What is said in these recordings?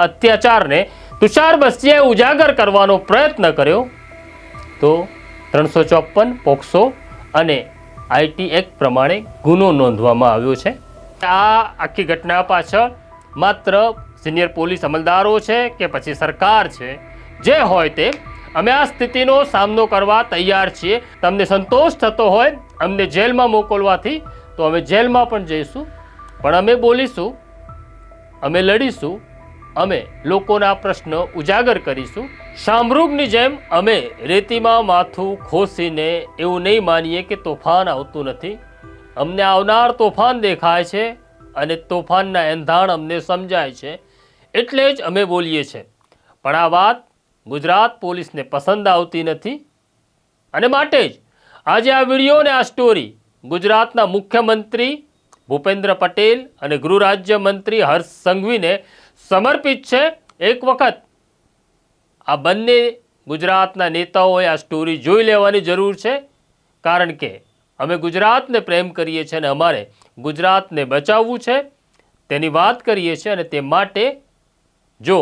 અત્યાચારને તુષાર બસ્તીએ ઉજાગર કરવાનો પ્રયત્ન કર્યો. તો ત્રણસો ચોપન પોક્સો અને આઈટી એક્ટ પ્રમાણે ગુનો નોંધવામાં આવ્યો છે. આ આખી ઘટના પાછળ માત્ર સિનિયર પોલીસ અમલદારો છે કે પછી સરકાર છે? જે હોય તે અમે આ સ્થિતિનો સામનો કરવા તૈયાર છીએ. તમને સંતોષ થતો હોય, અમને જેલમાં મોકલવાથી તો અમે જેલમાં પણ જઈશું. પણ અમે બોલીશું, અમે લડીશું અમે લોકોના પ્રશ્નો ઉજાગર કરીશું. શામરૂગની જેમ અમે રેતીમાં માથું ખોસીને એવું નહીં માનીએ કે તોફાન આવતું નથી. અમને આવનાર તોફાન દેખાય છે અને તોફાનના એંધાણ અમને સમજાય છે. એટલે જ અમે બોલીએ છીએ. પણ આ વાત ગુજરાત પોલીસને પસંદ આવતી નથી. અને માટે જ આજે આ વીડિયો અને આ સ્ટોરી ગુજરાતના મુખ્યમંત્રી ભૂપેન્દ્ર પટેલ અને ગૃહ રાજ્ય મંત્રી હર્ષ સંઘવીને સમર્પિત છે એક વખત. આ બંને ગુજરાતના નેતાઓએ આ સ્ટોરી જોઈ લેવાની જરૂર છે. કારણ કે અમે ગુજરાતને પ્રેમ કરીએ છીએ અને અમારે ગુજરાતને બચાવવું છે. તેની વાત કરીએ છીએ અને તે માટે જો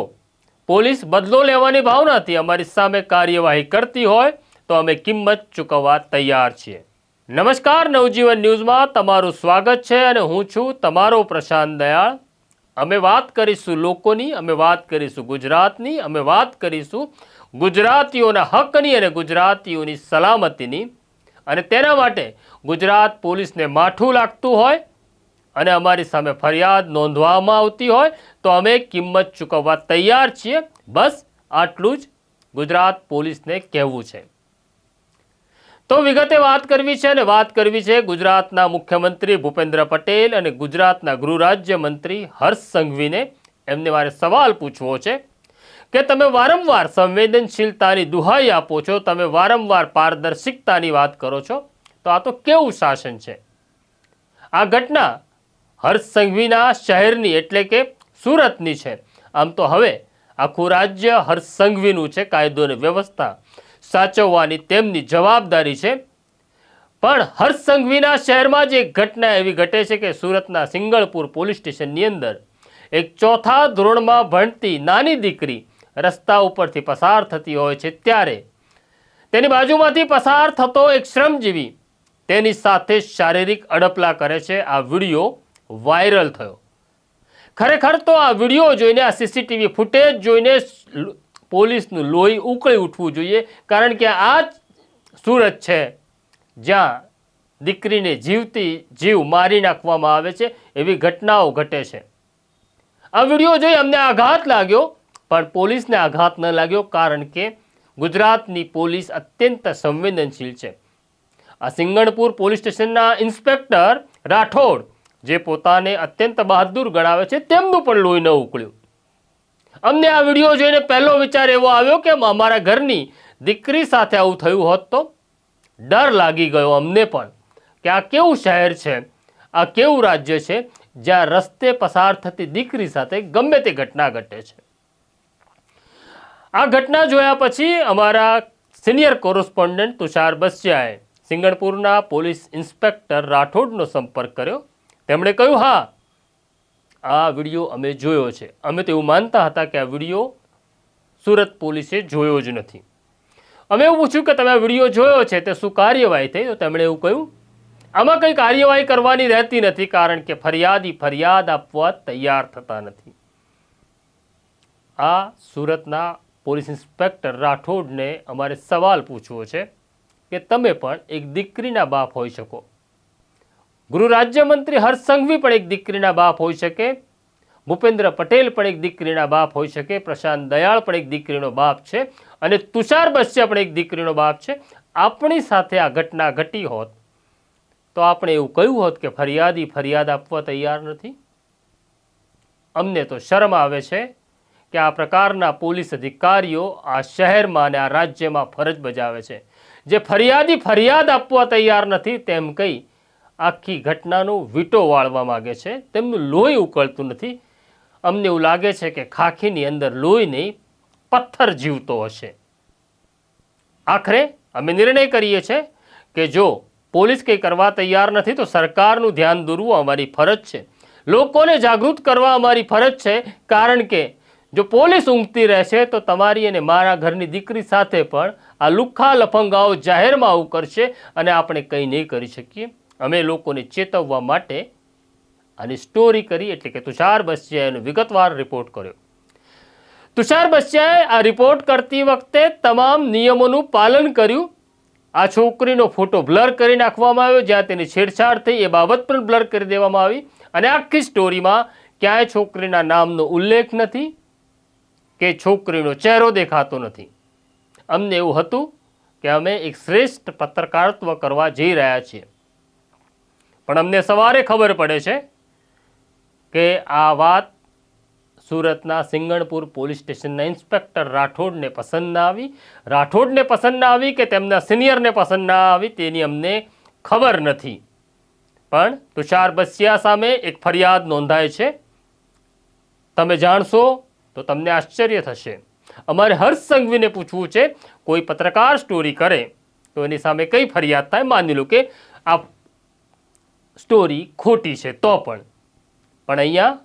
પોલીસ બદલો લેવાની ભાવનાથી અમારી સામે કાર્યવાહી કરતી હોય તો અમે કિંમત ચૂકવવા તૈયાર છીએ. નમસ્કાર, નવજીવન ન્યૂઝમાં તમારું સ્વાગત છે અને હું છું તમારો પ્રશાંત દયાળ. અમે વાત કરીશું લોકોની, અમે વાત કરીશું ગુજરાતની, અમે વાત કરીશું ગુજરાતીઓના હકની અને ગુજરાતીઓની સલામતીની. અને તેના માટે ગુજરાત પોલીસને માઠું લાગતું હોય અને અમારી સામે ફરિયાદ નોંધવામાં આવતી હોય, તો અમે કિંમત ચૂકવવા તૈયાર છીએ. બસ, આટલું જ ગુજરાત પોલીસને કહેવું છે. તો વિગતે વાત કરવી છે અને વાત કરવી છે ગુજરાતના મુખ્યમંત્રી ભૂપેન્દ્ર પટેલ અને ગુજરાતના ગૃહ રાજ્ય મંત્રી હર્ષ સંઘવીને. એમને મારે સવાલ પૂછવો છે કે તમે વારંવાર સંવેદનશીલતાની દુહાઈ આપો છો, તમે વારંવાર પારદર્શિકતાની વાત કરો છો, તો આ તો કેવું શાસન છે? આ ઘટના હર્ષ સંઘવીના શહેરની એટલે કે સુરતની છે. આમ તો હવે આખું રાજ્ય હર્ષ સંઘવીનું છે, કાયદો અને વ્યવસ્થા. સાચવવાની તેમની જવાબદારી છે. પણ હર્ષ સંઘવીના શહેરમાં જ એક ઘટના એવી ઘટે છે કે સુરતના સિંગળપુર પોલીસ સ્ટેશનની અંદર એક ચોથા ધોરણમાં ભણતી નાની દીકરી રસ્તા ઉપરથી પસાર થતી હોય છે ત્યારે. તેની બાજુમાંથી પસાર થતો એક શ્રમજીવી તેની સાથે શારીરિક અડપલા કરે છે. આ વીડિયો વાયરલ થયો. ખરેખર તો આ વીડિયો જોઈને આ સીસીટીવી ફૂટેજ જોઈને પોલીસનું લોહી ઉકળી ઉઠવું જોઈએ, કારણ કે આ સુરત છે જ્યાં દીકરીને જીવતી જીવ મારી નાખવામાં આવે છે, એવી ઘટનાઓ ઘટે છે. આ વીડિયો જોઈ અમને આઘાત લાગ્યો, પણ પોલીસને આઘાત ન લાગ્યો, કારણ કે ગુજરાતની પોલીસ અત્યંત સંવેદનશીલ છે. આ સિંગણપુર પોલીસ સ્ટેશનના ઇન્સ્પેક્ટર રાઠોડ, જે પોતાને અત્યંત બહાદુર ગણાવે છે, તેમનું પણ લોહી ન ઉકળ્યું. અમને આ વીડિયો જોઈને પહેલો વિચાર એવો આવ્યો કે અમારા ઘરની દીકરી સાથે આવું થયું હોત તો? ડર લાગી ગયો અમને પણ કે આ કેવું શહેર છે? આ કેવું રાજ્ય છે? જ્યાં રસ્તે પસાર થતી દીકરી સાથે ગમે તે ઘટના ઘટે છે. આ ઘટના જોયા પછી અમારા સિનિયર કોરસ્પોન્ડન્ટ તુષાર બસિયાએ સિંગણપુરના પોલીસ ઇન્સ્પેક્ટર રાઠોડનો સંપર્ક કર્યો. તેમણે કહ્યું, હા આ વીડિયો અમે જોયો છે. અમે તો એવું માનતા હતા કે આ વીડિયો સુરત પોલીસે જોયો જ નથી. અમે એવું પૂછ્યું કે તમે આ વીડિયો જોયો છે તે શું કાર્યવાહી થઈ? તો તેમણે એવું કહ્યું, આમાં કંઈ કાર્યવાહી કરવાની રહેતી નથી કારણ કે ફરિયાદી ફરિયાદ આપવા તૈયાર થતા નથી. આ સુરતના પોલીસ ઇન્સ્પેક્ટર રાઠોડને અમારે સવાલ પૂછવો છે કે તમે પણ એક દીકરીના બાપ હોઈ શકો. ગૃહ રાજ્યમંત્રી હર્ષ સંઘવી પણ એક દીકરીના બાપ હોઈ શકે. ભૂપેન્દ્ર પટેલ પણ એક દીકરીના બાપ હોઈ શકે. પ્રશાંત દયાળ પણ એક દીકરીનો બાપ છે. અને તુષાર બસ્યા પણ એક દીકરીનો બાપ છે. આપણી સાથે આ ઘટના ઘટી હોત તો આપણે એવું કહ્યું હોત કે ફરિયાદી ફરિયાદ આપવા તૈયાર નથી. અમને તો શરમ આવે છે કે આ પ્રકારના પોલીસ અધિકારીઓ આ શહેરમાં અને આ રાજ્યમાં ફરજ બજાવે છે. જે ફરિયાદી ફરિયાદ આપવા તૈયાર નથી તેમ કહી આખી ઘટનાનો વીટો વાળવા માગે છે. તેમનું લોહી ઉકળતું નથી. અમને એવું લાગે છે કે ખાખીની અંદર લોહી નહીં, પથ્થર જીવતો હશે. આખરે અમે નિર્ણય કરીએ છીએ કે જો પોલીસ કંઈ કરવા તૈયાર નથી, તો સરકારનું ધ્યાન દોરવું અમારી ફરજ છે. લોકોને જાગૃત કરવા અમારી ફરજ છે, કારણ કે જો પોલીસ ઊંઘતી રહેશે, તો તમારી અને મારા ઘરની દીકરી સાથે પણ આ લુખ્ખા લફંગાઓ જાહેરમાં આવું કરશે અને આપણે કંઈ નહીં કરી શકીએ. અમે લોકોને ચેતવવા માટે આની સ્ટોરી કરી, એટલે કે તુષાર બસિયાએનો વિગતવાર રિપોર્ટ કર્યો. તુષાર બસિયાએ આ રિપોર્ટ કરતી વખતે તમામ નિયમોનું પાલન કર્યું. આ છોકરીનો ફોટો બ્લર કરી નાખવામાં આવ્યો, જ્યાં તેની છેડછાડ થઈ એ બાબત પણ બ્લર કરી દેવામાં આવી. અને આખી સ્ટોરીમાં ક્યાંય છોકરીના નામનો ઉલ્લેખ નથી કે છોકરીનો ચહેરો દેખાતો નથી. અમને એવું હતું કે અમે એક શ્રેષ્ઠ પત્રકારત્વ કરવા જઈ રહ્યા છીએ. પણ અમને સવારે ખબર પડે છે કે આ વાત સુરતના સિંગણપુર પોલીસ સ્ટેશનના ઇન્સ્પેક્ટર રાઠોડને પસંદ ના આવી. રાઠોડને પસંદ ના આવી કે તેમના સિનિયરને પસંદ ના આવી તેની અમને ખબર નથી. પણ તુષાર બસિયા સામે એક ફરિયાદ નોંધાય છે. તમે જાણશો તો તમને આશ્ચર્ય થશે. અમારે હર્ષ સંઘવીને પૂછવું છે, કોઈ પત્રકાર સ્ટોરી કરે, તો એની સામે કઈ ફરિયાદ થાય? માની લો કે આ સ્ટોરી ખોટી છે તો પણ. પણ અહીંયા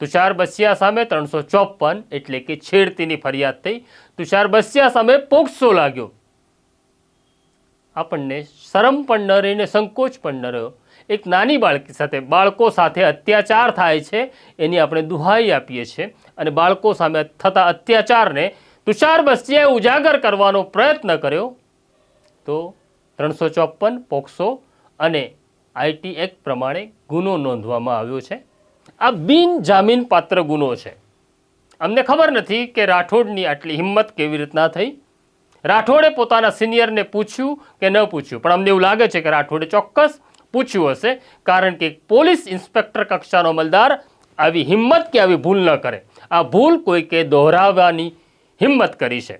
તુષાર બસિયા સામે ત્રણસો ચોપન એટલે કે છેડતીની ફરિયાદ થઈ. તુષાર બસિયા સામે પોક્સો લાગ્યો. આપણને શરમ પણ ન રહીને સંકોચ પણ ન રહ્યો. એક નાની બાળકી સાથે, બાળકો સાથે અત્યાચાર થાય છે એની આપણે દુહાઈ આપીએ છીએ. અને બાળકો સામે થતા અત્યાચારને તુષાર બસિયાએ ઉજાગર કરવાનો પ્રયત્ન કર્યો. તો ત્રણસો ચોપન પોક્સો અને આઈટી એક્ટ પ્રમાણે ગુનો નોંધવામાં આવ્યો છે. આ બિન પાત્ર ગુનો છે. અમને ખબર નથી કે રાઠોડની આટલી હિંમત કેવી રીતના થઈ. રાઠોડે પોતાના સિનિયરને પૂછ્યું કે ન પૂછ્યું, પણ અમને એવું લાગે છે કે રાઠોડે ચોક્કસ પૂછ્યું હશે, કારણ કે પોલીસ ઇન્સ્પેક્ટર કક્ષાનો અમલદાર આવી હિંમત કે આવી ભૂલ ન કરે. આ ભૂલ કોઈકે દોહરાવવાની હિંમત કરી છે.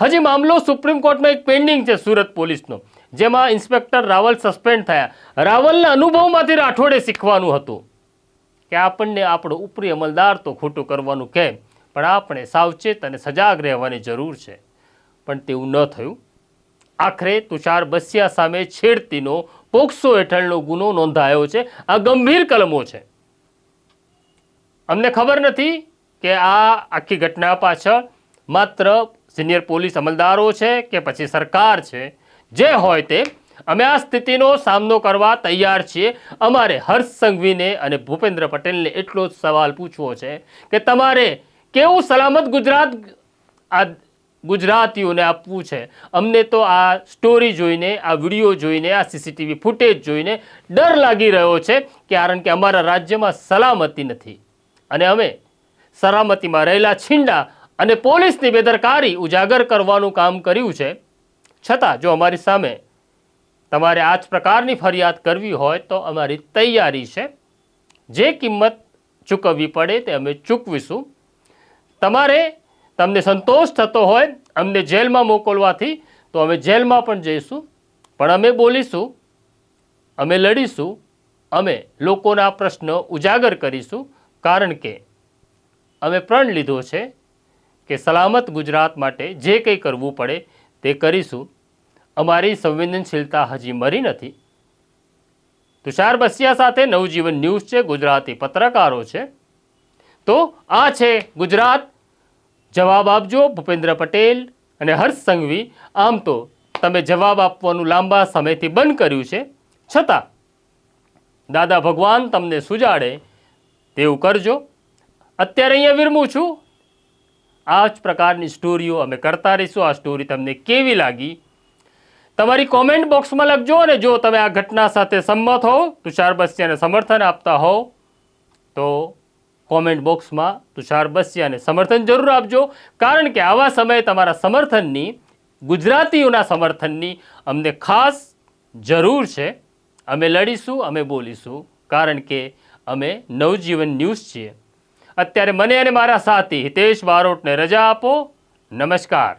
હજી મામલો સુપ્રીમ કોર્ટમાં એક પેન્ડિંગ છે સુરત પોલીસનો. જેમાં ઇન્સ્પેક્ટર રાવલ સસ્પેન્ડ થયા. રાવલના અનુભવમાંથી રાઠોડે શીખવાનું હતું કે આપણને આપણો ઉપરી અમલદાર તો ખોટું કરવાનું કેમ? પણ આપણે સાવચેત અને સજાગ રહેવાની જરૂર છે. પણ તેવું ન થયું. આખરે તુષાર બસિયા સામે છેડતીનો પોક્સો હેઠળનો ગુનો નોંધાયો છે. આ ગંભીર કલમો છે. અમને ખબર નથી કે આ આખી ઘટના પાછળ માત્ર સિનિયર પોલીસ અમલદારો છે કે પછી સરકાર છે? જે હોય તે અમે આ સ્થિતિનો સામનો કરવા તૈયાર છીએ. અમારે હર્ષ સંઘવીને અને ભૂપેન્દ્ર પટેલને એટલો જ સવાલ પૂછવો છે કે તમારે કેવું સલામત ગુજરાત આ ગુજરાતીઓને આપવું છે? અમને તો આ સ્ટોરી જોઈને, આ વીડિયો જોઈને, આ સીસીટીવી ફૂટેજ જોઈને ડર લાગી રહ્યો છે કારણ કે અમારા રાજ્યમાં સલામતી નથી. અને અમે સલામતીમાં રહેલા છીંડા અને પોલીસની બેદરકારી ઉજાગર કરવાનું કામ કર્યું છે. છતાં જો અમારી સામે તમારે આ જ પ્રકારની ફરિયાદ કરવી હોય તો અમારી તૈયારી છે. જે કિંમત ચૂકવવી પડે તે અમે ચૂકવીશું. તમારે તમને સંતોષ થતો હોય, અમને જેલમાં મોકલવાથી તો અમે જેલમાં પણ જઈશું. પણ અમે બોલીશું, અમે લડીશું, અમે લોકોના પ્રશ્નો ઉજાગર કરીશું. કારણ કે અમે પ્રણ લીધો છે કે સલામત ગુજરાત માટે જે કંઈ કરવું પડે તે કરીશું. અમારી સંવેદનશીલતા હજી મરી નથી. તુષાર બસિયા સાથે નવજીવન ન્યૂઝ છે, ગુજરાતી પત્રકારો છે. તો આ છે ગુજરાત. જવાબ આપજો ભૂપેન્દ્ર પટેલ અને હર્ષ સંઘવી. આમ તો તમે જવાબ આપવાનું લાંબા સમયથી બંધ કર્યું છે. છતાં દાદા ભગવાન તમને સુજાડે તેવું કરજો. અત્યારે અહીંયા વિરમું છું. આ જ પ્રકારની સ્ટોરીઓ અમે કરતા રહીશું. આ સ્ટોરી તમને કેવી લાગી? તમારી કોમેન્ટ બોક્સમાં લખજો અને જો તમે આ ઘટના સાથે સંમત હો તુષાર બસિયાને સમર્થન આપતા હો તો કોમેન્ટ બોક્સમાં તુષાર બસિયાને સમર્થન જરૂર આપજો. કારણ કે આવા સમયે તમારા સમર્થનની, ગુજરાતીઓના સમર્થનની અમને ખાસ જરૂર છે. અમે લડીશું, અમે બોલીશું. કારણ કે અમે નવજીવન ન્યૂઝ છીએ. અત્યારે મને અને મારા સાથી હિતેશ બારોટને રજા આપો. નમસ્કાર.